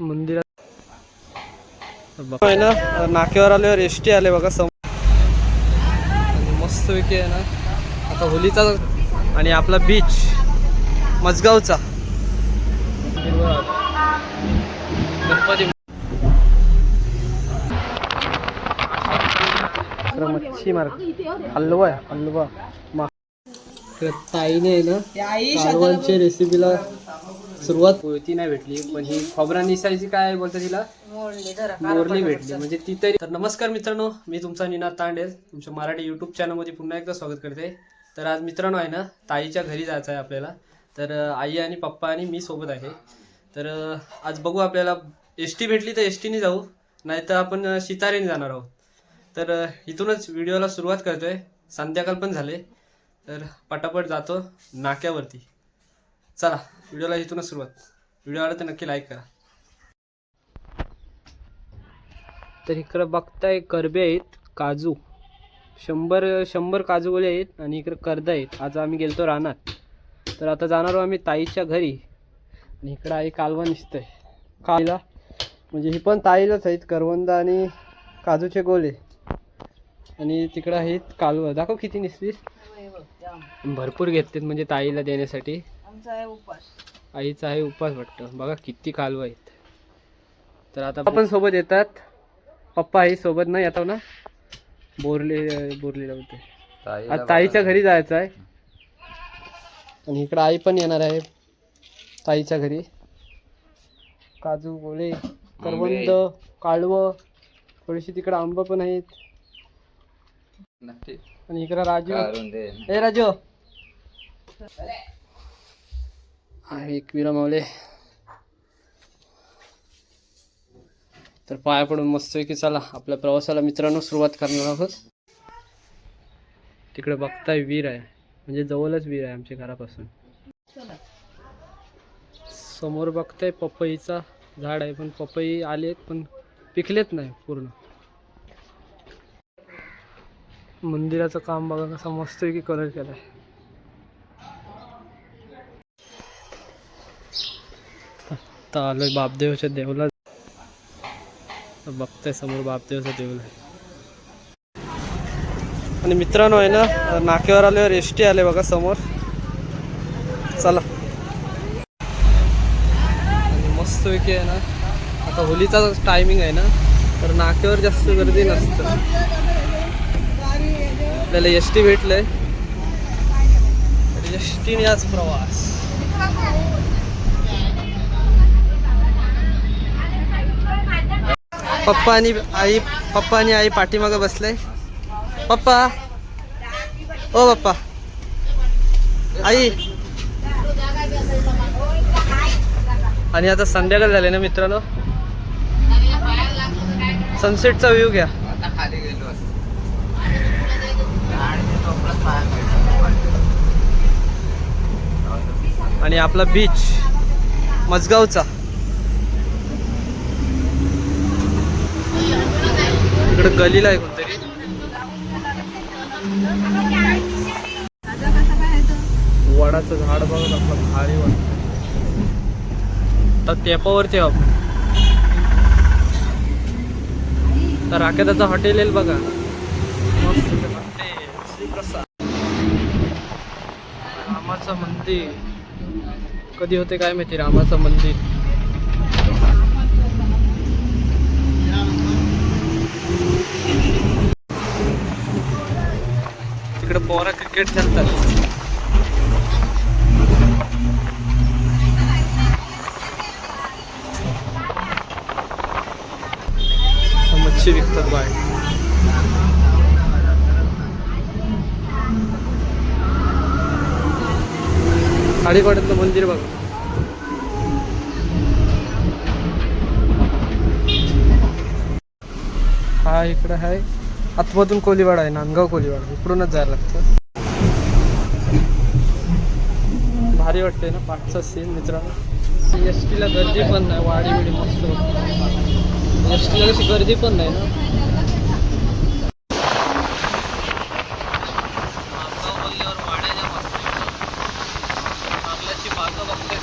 मंदिरात. आहे ना नाक्यावर आल्यावर एस टी आले बघा सम आणि मस्तपैकी आहे ना आता होलीचा आणि आपला बीच मजगावचा. गणपती मच्छी मार्ग हलवा आहे हलवा. ताईने आहे ना रेसिपीला सुरुवात होती नाही भेटली पण ही खोबरा निसायची काय बोलतात तिला मोरली भेटली. म्हणजे ती तरी तर नमस्कार मित्रांनो मी तुमचा निनाद तांडे तुमच्या मराठी युट्यूब चॅनलमध्ये पुन्हा एकदा स्वागत करते. तर आज मित्रांनो आहे ना ताईच्या घरी जायचं आहे आपल्याला. तर आई आणि पप्पा आणि मी सोबत आहे. तर आज बघू आपल्याला एस टी भेटली तर एस टीने जाऊ नाहीतर आपण अं, शितारेने जाणार आहोत. तर इथूनच व्हिडिओला सुरुवात करतोय. संध्याकाळ पण झाले. तर पटापट जातो नाक्यावरती. चला व्हिडिओला इथूनच सुरुवात. व्हिडिओ आला तर नक्की लाईक करा. तर इकडं बघताय करबे आहेत काजू. शंभर शंभर काजू गोळे आहेत आणि इकडं कर्द आहेत. आज आम्ही गेलतो रानात. तर आता जाणार आहोत आम्ही ताईच्या घरी. आणि इकडं आहे कालवा निसतंय. कायला म्हणजे ही पण ताईलाच आहेत करवंदा आणि काजूचे गोळे. आणि तिकडं आहेत कालवा. दाखव किती निसली भरपूर घेतलेत म्हणजे ताईला देण्यासाठी. आईचा आहे उपास वाटतं. बघा किती कालवा आहेत. तर आता आपण सोबत येतात. पप्पा आई सोबत नाही. येतो ना बोरले बोरलेला होते. आज ताईच्या घरी जायचं. आहे. आणि इकडं आई पण येणार आहे. ताईच्या घरी. काजू गोळे करवंद काळवं थोडीशी तिकडं आंबा पण आहेत. आणि इकडं राजू. ए राजू. आहे एकविरा मावले तर पाया पडून मस्त की चला आपल्या प्रवासाला मित्रांनो सुरुवात करणार आहोत. तिकडे बघताय वीर आहे म्हणजे जवळच वीर आहे आमच्या घरापासून. समोर बघताय पपईचा झाड आहे पण पपई आलेत पण पिकलेत नाही पूर्ण. मंदिराचं काम बघा कसं मस्त की कलर केलाय. आता आलोय बापदेवच्या देवला बघतोय समोर बापदेवचं देऊळ आहे. आणि मित्रांनो आहे ना नाकेवर आल्यावर एस टी आले बघा समोर. चला. आणि मस्तपैकी आहे ना आता होलीचा टायमिंग आहे ना तर नाकेवर जास्त गर्दी नसतं. आपल्याला एस टी भेटलंय. एस टीने आज प्रवास. पप्पा आणि आई पप्पा आणि आई पाठीमागं बसले. पप्पा. ओ पप्पा. आई. आणि आता संध्याकाळ झाले ना मित्रांनो? सनसेटचा व्ह्यू घ्या. आणि आपला बीच मजगावचा. इकडे गलीला आहे कोणतरी. वडाचं झाड बघत आपलं भारी वाटत तर टेपावरती आपण तर राकेदाचं हॉटेल येईल बघा. रामाचं मंदिर. कधी होते काय माहिती रामाचं मंदिर. तिकडे पोरा क्रिकेट खेळतात. मच्छी विकतात बाहेर. खाडीपाड्यातलं मंदिर बघा. हा इकडं आहे आतमधून कोलीवाडा आहे नांदगाव कोलीवाडा. इकडूनच जायला लागतं. भारी वाटते ना पाठचा सीन मित्रांनो. एस टीला गर्दी पण नाही वाडी बिडी मस्त एस टीला कशी गर्दी पण नाही ना. नांदगाव बोलल्यावर बघते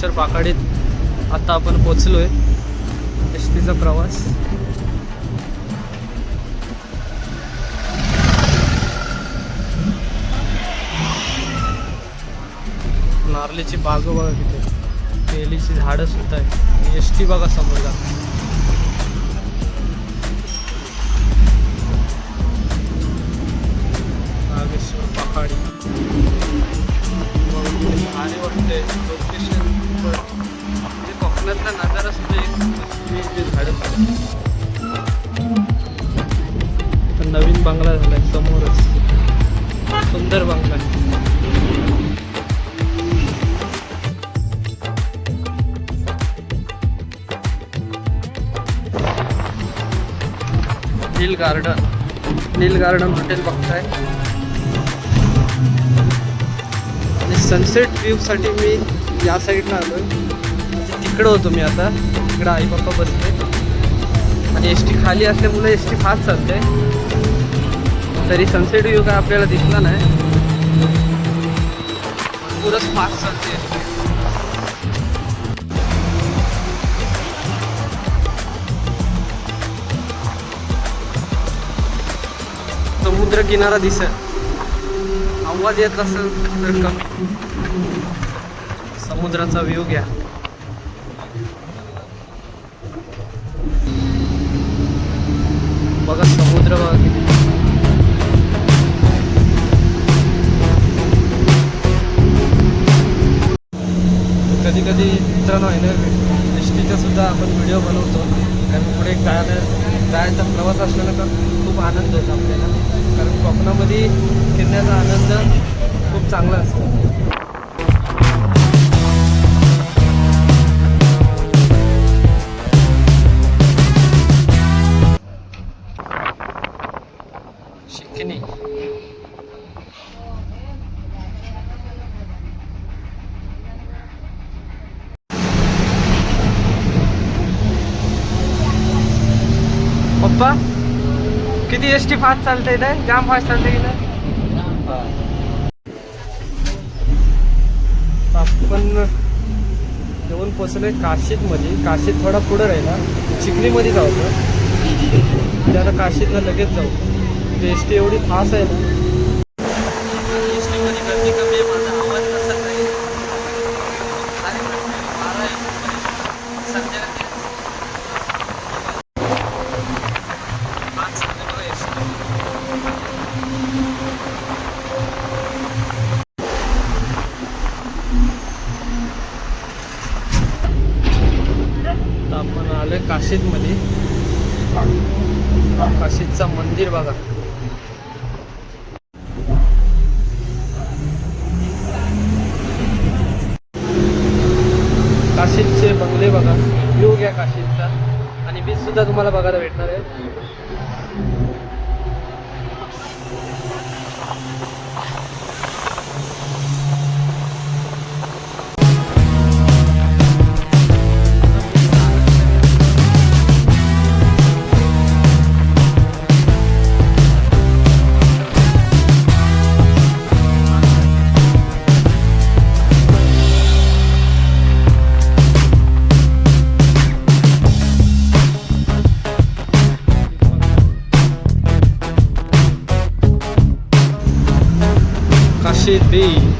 नागेश्वर पाकाडीत आता आपण पोचलोय एस टीचा प्रवास. नारळीची बाग बघा तिथे केलीची झाडं सुद्धा आहे एस टी बघा समोरला नागेश्वर पहाडी भारी वाटते लोकेशन म्हणजे कोकणातला नजारा सुद्धा एक झाडं नवीन बंगला झालाय समोरच. सुंदर बंगला. Neel garden Neel garden hotel बघताय. आणि सनसेट व्ह्यूसाठी मी या साईडला आलो म्हणजे तिकडं होतो मी आता. तिकडं आई बाप्पा बसले. आणि एस टी खाली असल्यामुळे एस टी फास्ट चालते. तरी सनसेट व्ह्यू काय आपल्याला दिसला नाही. पुरच फास्ट चालते. एस समुद्र किनारा दिसत. आवाज येत असेल तर कमी. समुद्राचा व्ह्यू घ्या. बघा समुद्र बघा किती कधी कधी मित्रांनो आहे ना एसटीचा सुद्धा आपण व्हिडिओ बनवतो. कारण पुढे जायला जायचा प्रवास असल्यानं तर खूप आनंद होतो आपल्याला. कारण कोकणामध्ये फिरण्याचा आनंद खूप चांगला असतो. किती एस टी फास्ट चालते इथे जाम फास्ट चालते की नाही आपण येऊन पोचलोय काशीत मध्ये काशीत थोडा पुढं राहिला. चिखलीमध्ये जाऊ त्याला आता काशीतला लगेच जाऊ. एस टी एवढी फास्ट आहे ना फुले बघा. योग घ्या काशीचा. आणि बीच सुद्धा तुम्हाला बघायला भेटणार आहे. be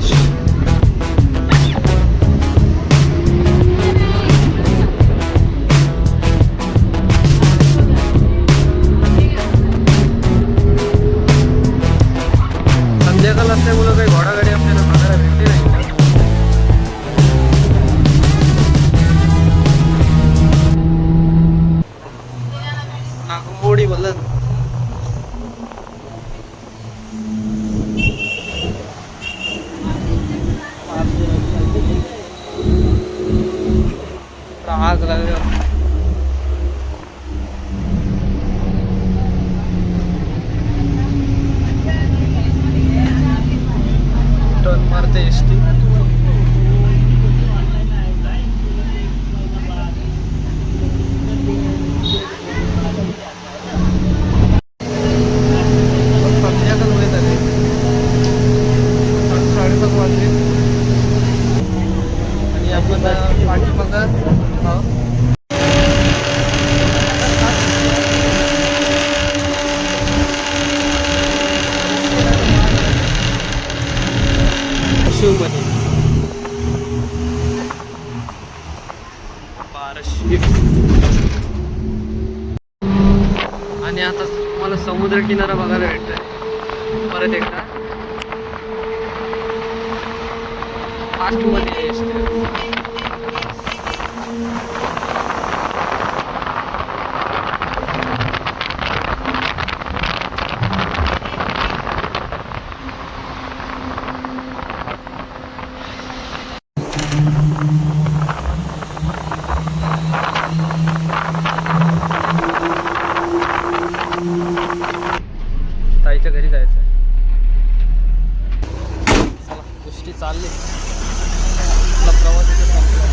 साडेसात वाजले आणि आपण पाठीमागं शिवमध्ये आणि आता मला समुद्र किनारा बघायला भेटतोय. परत एकदा. फास्टमध्ये ताईच्या घरी जायचं आहे चला गोष्टी चालली आपला प्रवास इथे संपला.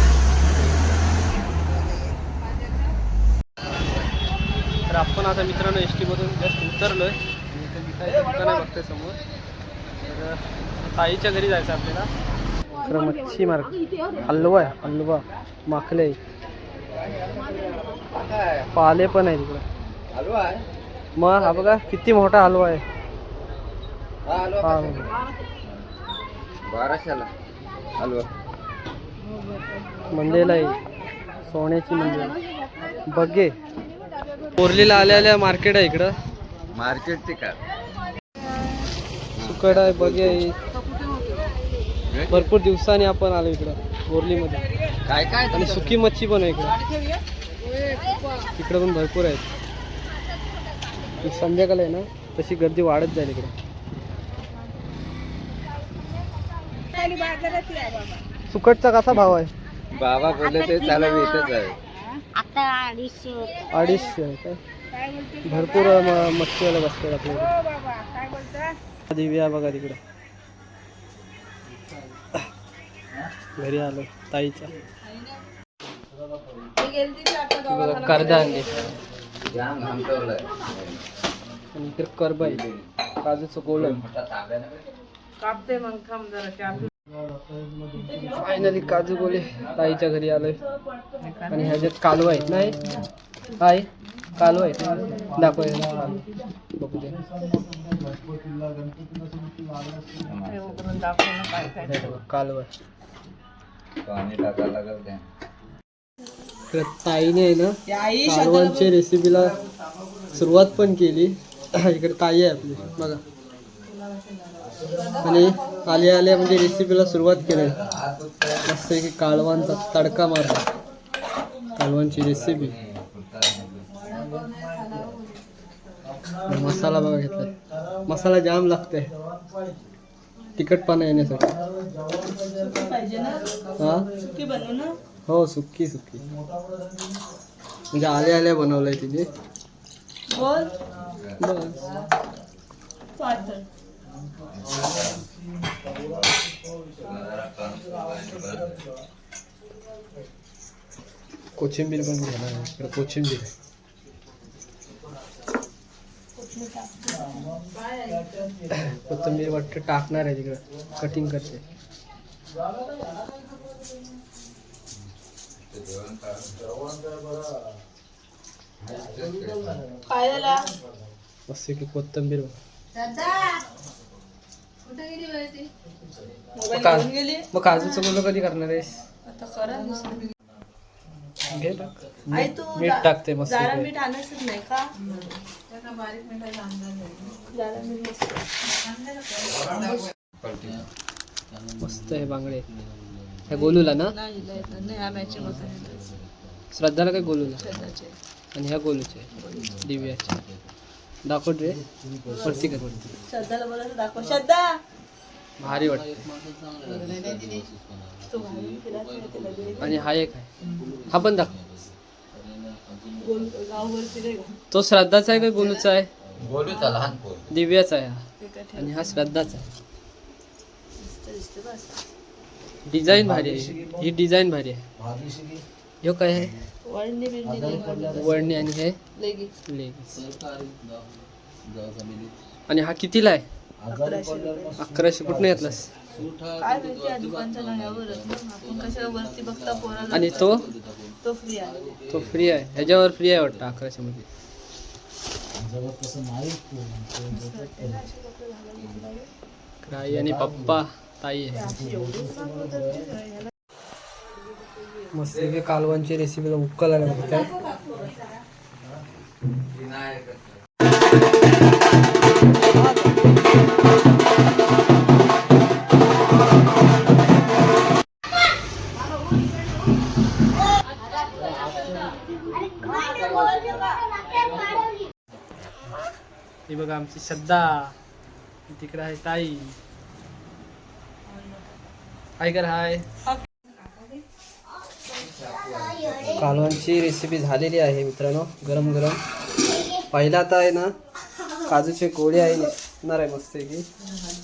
तर आपण आता मित्रांनो एस टीमधून जस्ट उतरलोय आणि इथे मिठाईचं दुकान आहे बघतोय समोर तर ताईच्या घरी जायचं आपल्याला? खरं मच्छी मार्ग हलवा आहे हलवा. माखले. पाले पण आहे तिकडे मग हा बघा किती मोठा हलवा आहे. हा बाराशेला हलवा. मंदेला आहे. सोन्याची मंदिर बघे. कोरलीला आल्या आल्या मार्केट आहे इकडं. मार्केट ते का सुकड आहे बघे. आहे भरपूर दिवसांनी आपण आलो इकडं कोरलीमध्ये काय काय? आणि सुकी मच्छी पण आहे इकडं. इकडं पण भरपूर आहेत. ही संध्याकाळ आहे ना तशी गर्दी वाढत जाईल इकडं. सुकटचा कसा भाव आहे? बाबा बोलले ते चालू मी इथेच आहे. आता अडीचशे होते. अडीचशे आहे काय? भरपूर म- मच्छीवाले बसतात आपल्याकडे. दिव्या बघा तिकडे. घरी आलो कर्दा करब आहे काजूचं फायनली काजू गोले ताईच्या घरी आलोय. आणि ह्याच्यात कालवा आहेत नाही काय कालवा आहेत. दाखव बघू दे. हे कालवा. आहे. पाणी टाकायला लागल ताईने आहे ना कालवांच्या रेसिपीला सुरुवात पण केली. इकडे ताई आहे आपली. बघा. आणि आल्या आल्या म्हणजे रेसिपीला सुरुवात केली. मस्त की कालवांचा तडका मारला. कालवांची रेसिपी मसाला बघा घेतलाय. मसाला जाम लागतंय तिखटपणा येण्यासाठी हा? हो सुक्की सुक्की म्हणजे आल्या आल्या बनवलंय तिने. बस. पण घेणार आहे. आहे. कोथिंबीर वाटतं टाकणार आहे तिकडं. कटिंग करते. मस्त की कोथिंबीर. मग काजू- मग काजूचं बोल कधी करणार आहेस? घे टाक. मीठ टाकते मस्त मीठ आणायचंच नाही का? जरा मीठ मस्त. मस्त आहे बांगडे. ह्या गोलूला ना? नाही श्रद्धाला काय गोलूला? शेताचे आणि ह्या गोलूचे दिव्याचे. दाखव रे. वरती कर श्रद्धाला बोलायचं दाखव. श्रद्धा! भारी वाटते. आणि हा एक आहे. हा पण दाखव. तो श्रद्धाचा आहे का गोलूचा आहे? लहान दिव्याचा आहे हा. आणि हा श्रद्धाचा आहे. डिझाईन भारी आहे. ही डिझाईन भारी आहे. ह्यो काय आहे? वळणी आणि हे? आणि हा कितीला आहे? अकराशे कुठनं घेतलास? काय माहिती या दुकानच्या नावावरच ना. आपण कशाला वरती बघता पोराला आणि तो? तो फ्री आहे. तो फ्री आहे. ह्याच्यावर फ्री आहे वाटतं अकराशे मध्ये आई आणि पप्पा ताई? आहे मस्त कालवांची रेसिपी उकलायला बघताय बघा आमची श्रद्धा. तिकडे आहे ताई. हाय कर हाय. कालवांची रेसिपी झालेली आहे मित्रांनो गरम गरम पहिला आता आहे ना काजूचे गोळे आहे. निघणार आहे मस्त की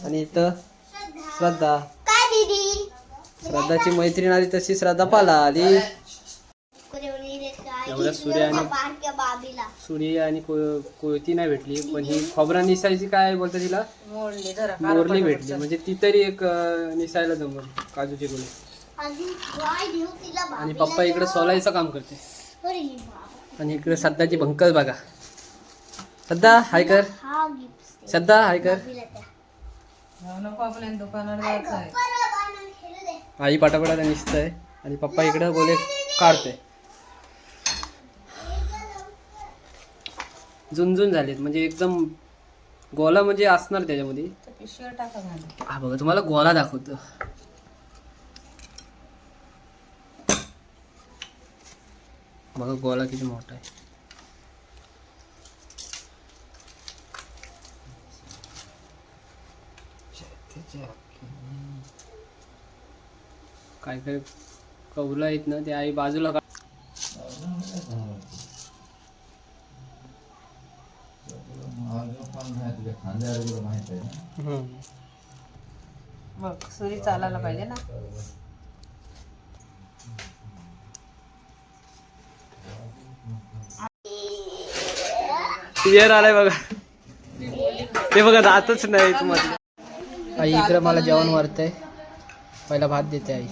आणि इथं श्रद्धा. काय दीदी? श्रद्धाची मैत्रीण आली तशी श्रद्धा पाला आली. एवढ्या सूर्य आणि बारक्या बाबीला. सुरी आणि को- कोयती नाही भेटली पण ही खोबरा निसायची काय बोलतात तिला? मोरली भेटली. म्हणजे ती तरी एक निसायला जमल काजूचे गोळे. आणि पप्पा इकडे सोलायचं काम करते. आणि इकडे सध्याची भंकल बघा. सध्या हाय कर. श्रद्धा आहे सध्या हाय कर. दिला त्या नको आपल्या दुकानात जायचं आहे आणि पप्पा इकडे गोले काढते झुंझुन झालेत. म्हणजे एकदम गोला म्हणजे असणार त्याच्यामध्ये. हा बघा तुम्हाला गोला दाखवतो. बघा गोला किती मोठा आहे. काय काय कौला आहेत ना ते आई बाजूला का- सुरी चालायला पाहिजे ना. क्लिअर आलाय बघा. ते बघा जातच नाही तुम्हाला आई इकडे मला जेवण वाढतंय पहिला भात देते आई.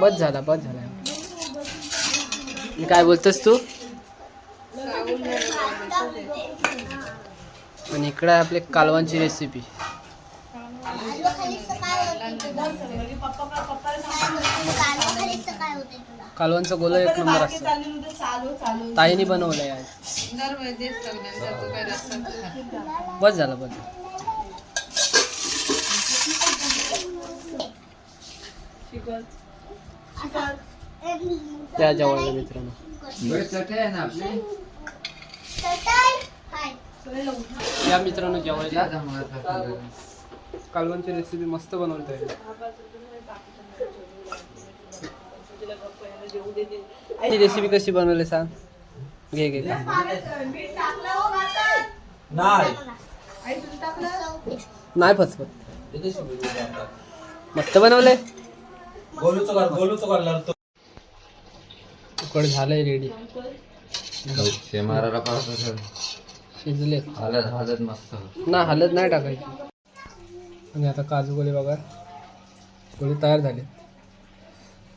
बस झाला बस झाला. काय बोलतोस तू? आणि इकडे आहे आपले कालवांची रेसिपी कालवांचं गोलं एक नंबर असतं. ताईने बनवलंय आज. बस झालं बस. त्या जवळ मित्रांनो. या मित्रांनो जेवायला. कालवांची रेसिपी मस्त बनवतोय ही रेसिपी कशी बनवली सांग? घे घे. नाही. फसफत मस्त बनवले उकड झालंय रेडी शे मारायला पाहतो सर. शिजले हालत हालत मस्त. ना हलत नाही टाकायची. आणि आता काजू गोळे बघा. गोळे तयार झाले.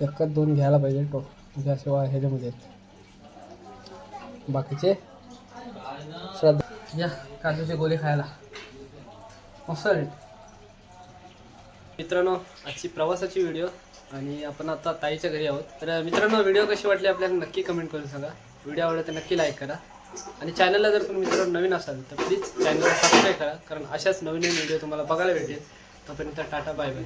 एकच दोन घ्यायला पाहिजे टो म्हणजे असे ह्याच्यामध्ये आहेत. बाकीचे? श्रद्धा. या काजूचे गोळे खायला. मस्त मित्रांनो आजची प्रवासाची व्हिडिओ आणि आपण आता ताईच्या घरी आहोत. तर मित्रांनो व्हिडिओ कशी वाटली आपल्याला नक्की कमेंट करून सांगा. व्हिडिओ आवडला तर नक्की लाईक करा. आणि चॅनलला जर तुम्ही मित्रांनो नवीन असाल तर प्लीज चॅनलला सबस्क्राईब करा. कारण अशाच नवीन नवीन व्हिडिओ तुम्हाला बघायला भेटेल. तोपर्यंत टाटा बाय बाय